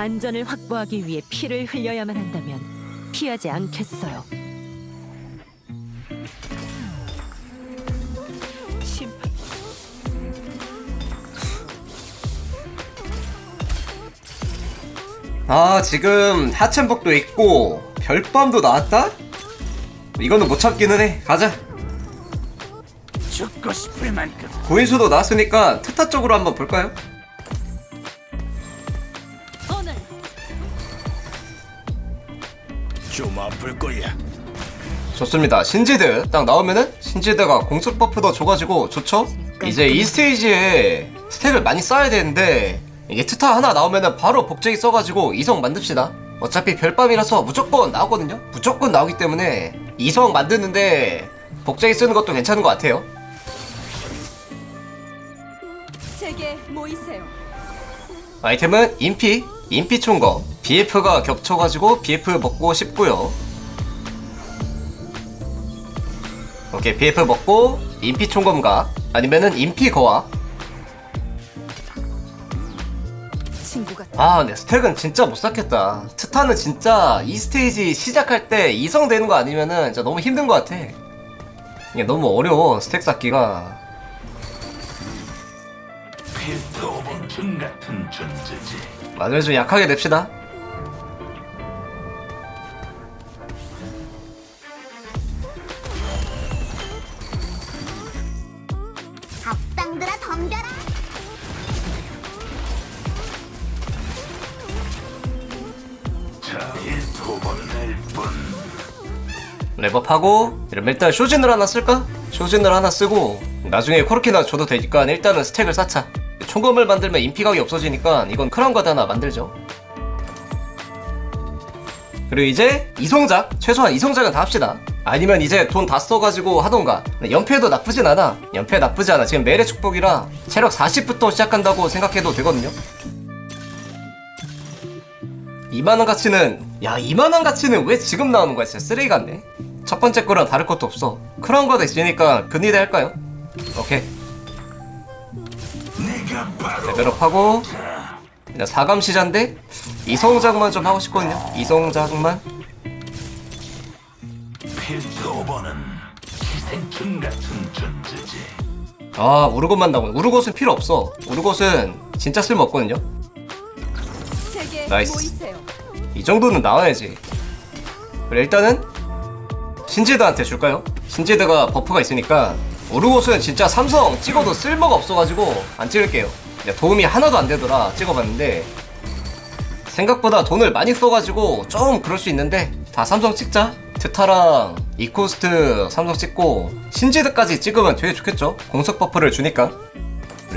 안전을 확보하기 위해 피를 흘려야만 한다면 피하지 않겠어요. 심판 아 지금 하천복도 있고 별밤도 나왔다? 이거는 못 참기는 해 가자 죽고 싶을 만큼 고인수도 나왔으니까 트타 쪽으로 한번 볼까요? 좀 아플 거야. 좋습니다 신지드 딱 나오면은 신지드가 공속 버프도 줘가지고 좋죠? 이제 이 스테이지에 스택을 많이 쌓아야 되는데 이게 트타 하나 나오면은 바로 복제기 써가지고 이성 만듭시다 어차피 별밤이라서 무조건 나오거든요 무조건 나오기 때문에 이성 만드는데 복제기 쓰는 것도 괜찮은 것 같아요 제게 모이세요. 아이템은 인피, 인피 총거 BF가 겹쳐가지고 BF 먹고 싶고요. 오케이 BF 먹고 인피 총검가 아니면은 인피 거와. 아 근데 스택은 진짜 못 쌓겠다. 트타는 진짜 이 스테이지 시작할 때 이성 되는 거 아니면은 진짜 너무 힘든 것 같아. 이게 너무 어려워 스택 쌓기가. 마늘 좀 약하게 냅시다 랩업하고 이러면 일단 쇼진을 하나 쓸까? 쇼진을 하나 쓰고 나중에 코르키나 줘도 되니까 일단은 스택을 쌓자. 총검을 만들면 인피각이 없어지니까 이건 크라운 가드 하나 만들죠. 그리고 이제 이성작 최소한 이성작은 다 합시다. 아니면 이제 돈 다 써가지고 하던가. 연패도 나쁘진 않아. 연패 나쁘지 않아. 지금 매래 축복이라 체력 40부터 시작한다고 생각해도 되거든요. 2만원 가치는 야 2만원 가치는 왜 지금 나오는 거야? 진짜 쓰레기 같네 첫 번째 거랑 다를 것도 없어. 크라운 가드 있으니까 근위대 할까요? 오케이. 레벨업하고 그냥 사감시자인데 이성작만 좀 하고 싶거든요. 이성작만. 아 우르곳만 나오네. 우르곳은 필요 없어. 우르곳은 진짜 쓸모 없거든요. 제게 나이스. 이 정도는 나와야지. 그래 일단은 신지드한테 줄까요? 신지드가 버프가 있으니까 우르곳은 진짜 삼성 찍어도 쓸모가 없어가지고 안 찍을게요. 도움이 하나도 안 되더라 찍어봤는데 생각보다 돈을 많이 써가지고 좀 그럴 수 있는데 다 삼성 찍자. 트타랑 이코스트 삼성 찍고 신지드까지 찍으면 되게 좋겠죠? 공속 버프를 주니까.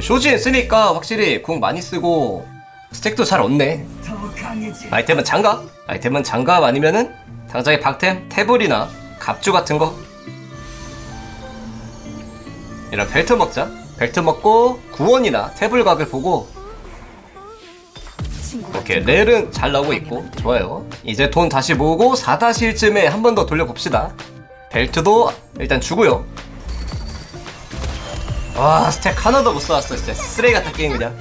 쇼진 쓰니까 확실히 궁 많이 쓰고 스택도 잘 얻네. 아이템은 장갑? 아이템은 장갑 아니면은 당장의 박템, 태블이나 갑주 같은 거? 이런 벨트 먹자. 벨트 먹고 구원이나 태블 각을 보고 오케이 렐은 잘 나오고 있고 좋아요. 이제 돈 다시 모으고 4-1쯤에 한 번 더 돌려봅시다. 벨트도 일단 주고요. 와 스택 하나도 못 써왔어. 진짜 쓰레기 같다 게임 그냥.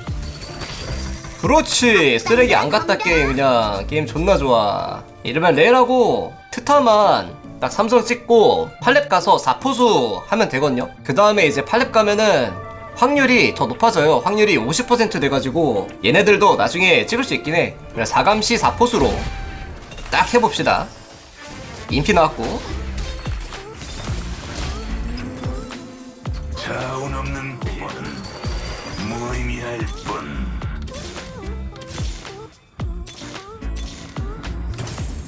그렇지. 쓰레기 안 갔다 게임 그냥. 게임 존나 좋아. 이러면 렐하고 트타만 딱 삼성 찍고 팔렙 가서 4포수 하면 되거든요. 그 다음에 이제 팔렙 가면은 확률이 더 높아져요. 확률이 50% 돼가지고 얘네들도 나중에 찍을 수 있긴 해. 그냥 4감시 4포수로 딱 해봅시다. 인피 나왔고. 자운 없는 부모는 무의미할 뿐.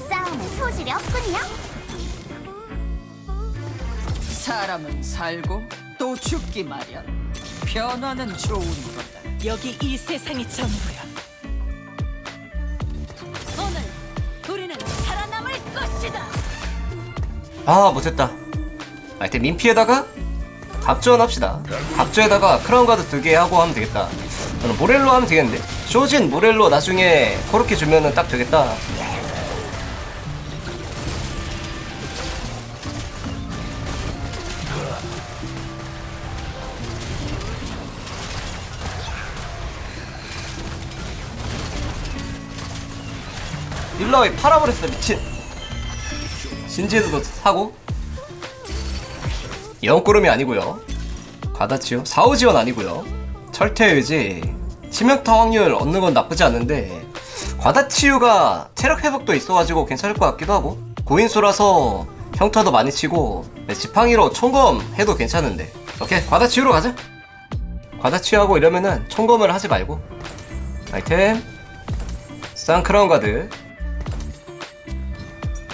싸움에 소질이 없군요 사람은 살고 또 죽기 마련. 변화는 좋은 거다. 여기 이 세상이 전부야. 오늘 우리는 살아남을 것이다. 아 못했다 아이템 민피에다가 갑주원 합시다 갑주에다가 크라운 가드 두 개 하고 하면 되겠다 저는 모렐로 하면 되겠는데 쇼진 모렐로 나중에 코르키 주면은 딱 되겠다 일러이 팔아버렸어 미친. 신지드도 사고. 영구름이 아니고요. 가다치요? 사우지원 아니고요. 철퇴 의지. 치명타 확률 얻는 건 나쁘지 않은데 과다치유가 체력 회복도 있어가지고 괜찮을 것 같기도 하고 고인수라서 형타도 많이 치고 네, 지팡이로 총검 해도 괜찮은데. 오케이 과다치유로 가자. 과다치유하고 이러면은 총검을 하지 말고. 아이템. 쌍크라운 가드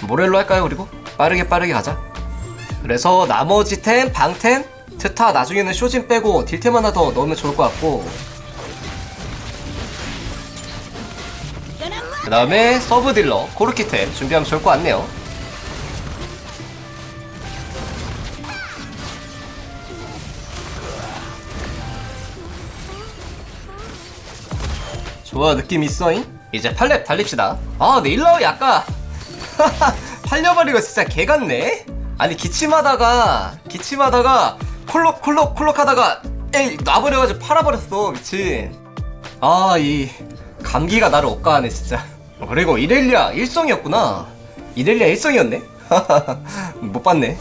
모렐로 할까요 그리고? 빠르게 빠르게 가자 그래서 나머지 템, 방템, 트타 나중에는 쇼진 빼고 딜템 하나 더 넣으면 좋을 것 같고 그 다음에 서브 딜러 코르키템 준비하면 좋을 것 같네요 좋아 느낌 있어잉? 이제 팔렙 달립시다 아 근데 일라오이 아까 팔려버리고 진짜 개 같네? 아니 기침하다가 기침하다가 콜록 콜록 콜록 하다가 에이 놔버려가지고 팔아버렸어 미친. 아 이 감기가 나를 억까하네 진짜. 그리고 이렐리아 일성이었구나. 이렐리아 일성이었네? 못 봤네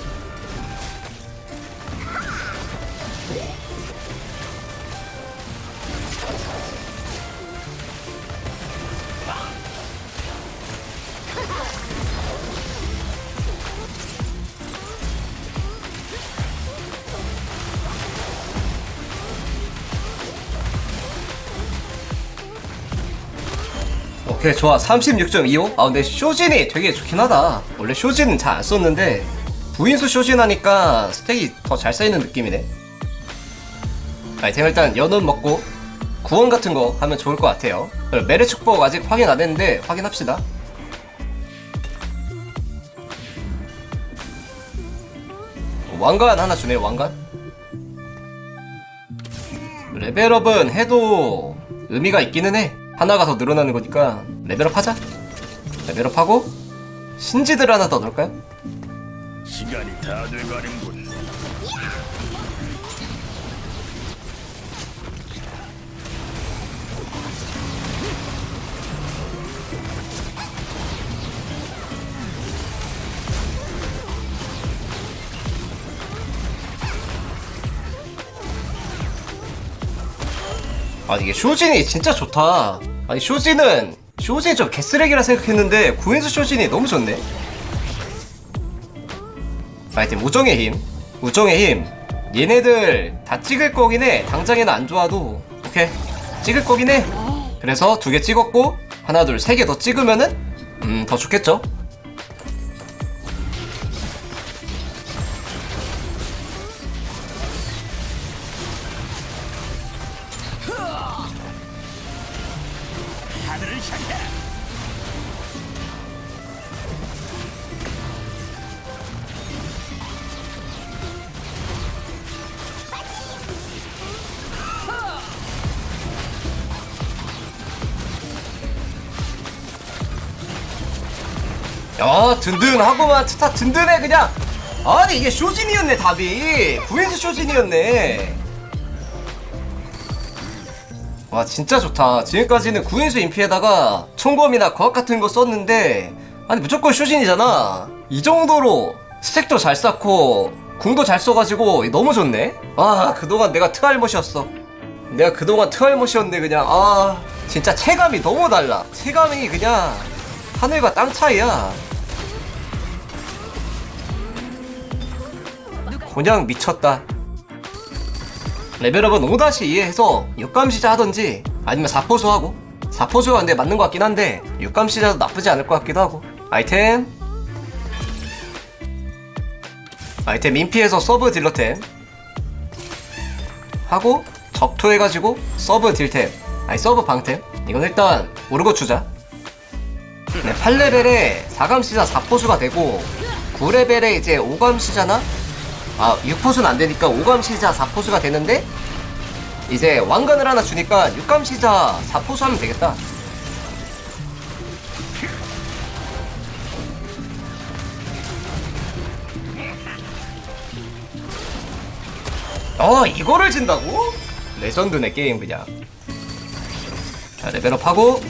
오케이 좋아. 36.25 아 근데 쇼진이 되게 좋긴 하다. 원래 쇼진은 잘 안 썼는데 부인수 쇼진 하니까 스택이 더 잘 쌓이는 느낌이네. 아이템 일단 연운 먹고 구원 같은 거 하면 좋을 것 같아요. 메르 축복 아직 확인 안 했는데 확인합시다. 왕관 하나 주네요 왕관. 레벨업은 해도 의미가 있기는 해 하나가 더 늘어나는 거니까 레벨업 하자 레벨업 하고 신지들 하나 더 넣을까요? 시간이 다 돼가는군. 아 이게 쇼진이 진짜 좋다 아니 쇼진은 쇼진이 좀 개쓰레기라 생각했는데 구인수 쇼진이 너무 좋네. 아이템 우정의 힘 우정의 힘. 얘네들 다 찍을 거긴 해. 당장에는 안 좋아도. 오케이. 찍을 거긴 해. 그래서 두 개 찍었고 하나 둘 세 개 더 찍으면은 음 더 좋겠죠 하늘을 향해 야 든든하고만 스타 든든해 그냥. 아니 이게 쇼진이었네 답이. 구인수 쇼진이었네 와 진짜 좋다. 지금까지는 구인수 인피에다가 총검이나 거학 같은 거 썼는데 아니 무조건 쇼진이잖아. 이 정도로 스택도 잘 쌓고 궁도 잘 써가지고 너무 좋네. 아 그동안 내가 트알못이었어. 내가 그동안 트알못이었네 그냥. 아 진짜 체감이 너무 달라. 체감이 그냥 하늘과 땅 차이야. 그냥 미쳤다 레벨업은 5다시 이해해서 육감시자 하던지 아니면 4포수 하고 4포수가 근데 맞는 것 같긴 한데 육감시자도 나쁘지 않을 것 같기도 하고. 아이템. 아이템 인피에서 서브 딜러템. 하고 적토해가지고 서브 딜템. 아니 서브 방템. 이건 일단 모르고 주자. 네, 8레벨에 4감시자 4포수가 되고 9레벨에 이제 5감시자나 아 6포수는 안 되니까 5감시자 4포수가 되는데 이제 왕관을 하나 주니까 6감시자 4포수 하면 되겠다 어 이거를 진다고? 레전드네 게임 그냥 자 레벨업하고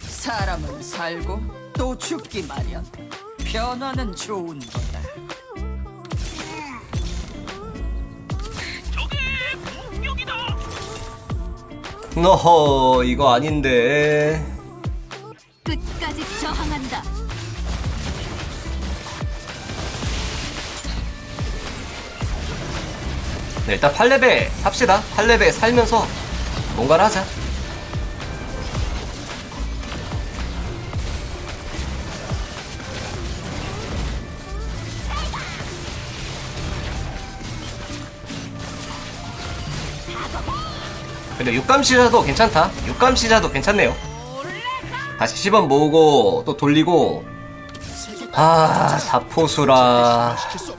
사람은 살고 또 죽기 마련. 변화는 좋은 거다. 너허 이거 아닌데 끝까지 저항한다. 네, 일단 8레벨 삽시다 8레벨 살면서 뭔가를 하자 근데 육감 시자도 괜찮다. 육감 시자도 괜찮네요. 다시 10원 모으고 또 돌리고. 아 사포수라.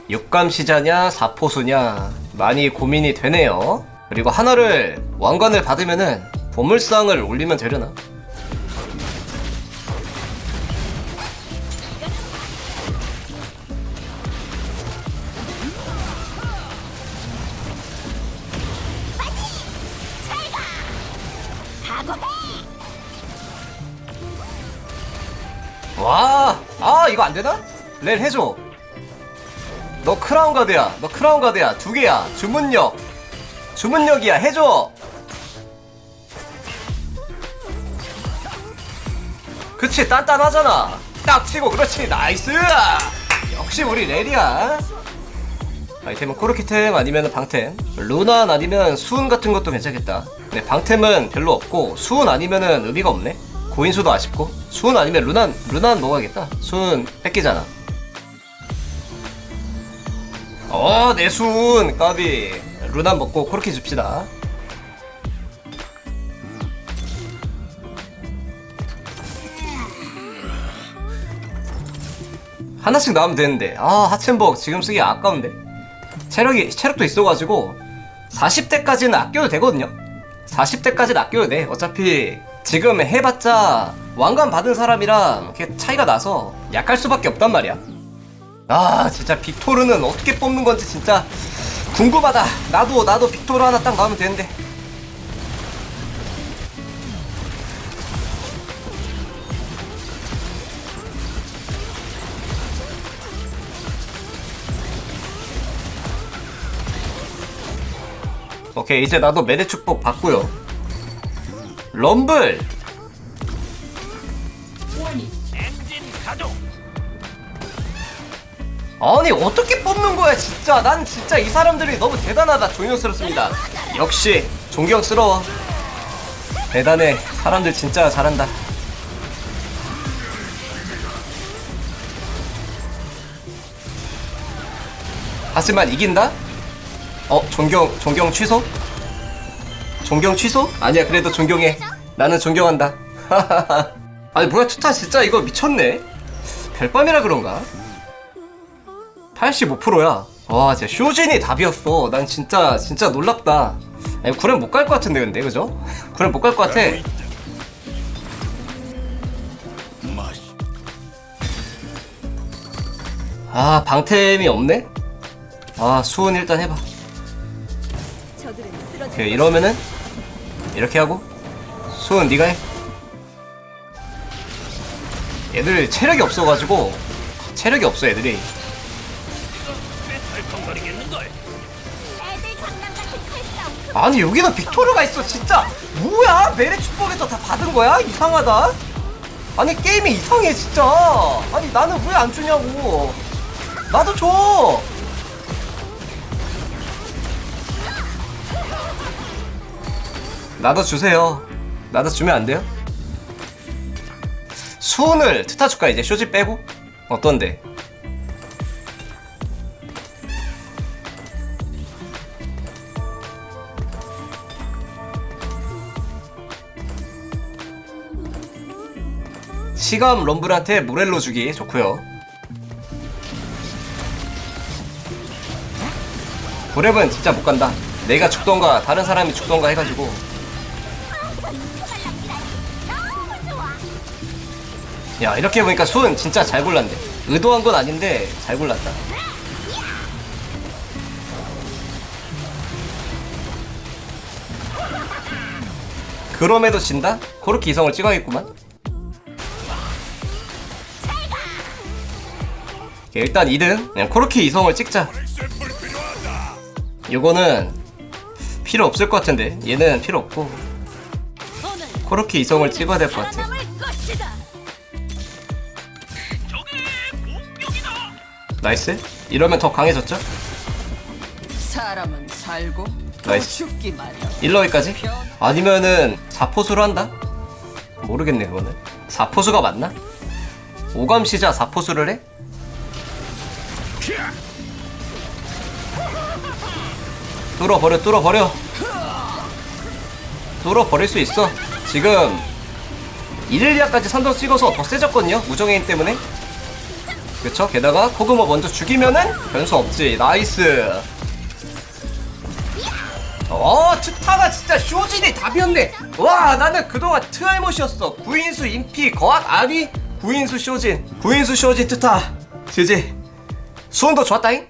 육감 시자냐 사포수냐. 많이 고민이 되네요. 그리고 하나를 왕관을 받으면은 보물상을 올리면 되려나 와, 아 이거 안 되나? 렐 해줘. 너 크라운 가드야. 너 크라운 가드야. 두 개야. 주문력. 주문력이야. 해줘. 그치 단단하잖아. 딱 치고 그렇지 나이스. 역시 우리 렐이야. 아이템은 코르키템 아니면 방템. 루난 아니면 수은 같은 것도 괜찮겠다. 근데 방템은 별로 없고 수은 아니면은 의미가 없네. 고인수도 아쉽고 수은 아니면 루난 루난 먹어야겠다? 수은 뺏기잖아. 어 내 수은 까비. 루난 먹고 코르키 줍시다. 하나씩 나오면 되는데. 아 하첸버그 지금 쓰기 아까운데 체력이 체력도 있어가지고 40대까지는 아껴도 되거든요. 40대까지는 아껴도 돼. 어차피 지금 해봤자 왕관 받은 사람이랑 차이가 나서 약할 수밖에 없단 말이야. 아 진짜 빅토르는 어떻게 뽑는 건지 진짜 궁금하다. 나도 나도 빅토르 하나 딱 나오면 되는데. 오케이 이제 나도 매대 축복 받고요. 럼블. 아니 어떻게 뽑는 거야 진짜 난 진짜 이 사람들이 너무 대단하다 존경스럽습니다 역시 존경스러워 대단해 사람들 진짜 잘한다 하지만 이긴다? 어 존경 존경 취소? 존경 취소? 아니야 그래도 존경해 나는 존경한다 아니 뭐야 투타 진짜 이거 미쳤네 별밤이라 그런가? 85%야 와 진짜 쇼진이 답이었어 난 진짜 진짜 놀랍다 아니 구렘 못 갈 것 같은데 근데 그죠? 구렘 못 갈 것 같아 아 방템이 없네? 아 수은 일단 해봐 오케이 이러면은 이렇게 하고 수은 네가 해. 얘들 체력이 없어가지고 체력이 없어 애들이. 아니 여기는 빅토르가 있어 진짜. 뭐야? 메레 축복에서 다 받은 거야? 이상하다. 아니 게임이 이상해 진짜. 아니 나는 왜 안 주냐고. 나도 줘 나도 주세요 나도 주면 안 돼요? 수은을 트타 줄까 이제 쇼지 빼고 어떤데 시감 럼블한테 모렐로 주기 좋고요. 고랩은 진짜 못 간다. 내가 죽던가 다른 사람이 죽던가 해가지고 야 이렇게 보니까 손 진짜 잘 골랐네. 의도한 건 아닌데 잘 골랐다. 그럼에도 진다? 그렇게 이성을 찍어야겠구만. 일단 2등 그냥 코르키 이성을 찍자. 요거는 필요 없을 것 같은데. 얘는 필요 없고. 코르키 이성을 찍어야 될 것 같아. 나이스 이러면 더 강해졌죠? 사람은 살고 또 나이스. 죽기 마련. 1러기까지? 아니면은 4포수로 한다? 모르겠네 그거는 4포수가 맞나? 오감시자 4포수를 해? 뚫어버려 뚫어버려 뚫어버릴 수 있어 지금 이렐리아까지 선정 찍어서 더 세졌거든요 무정해인 때문에 그쵸? 게다가 코그모 먼저 죽이면은 변수 없지. 나이스. 어 트타가 진짜 쇼진이 답이었네. 와 나는 그동안 트알못이었어. 구인수 인피 거학 아리 구인수 쇼진. 구인수 쇼진 트타. 지지. 수원도 좋았다잉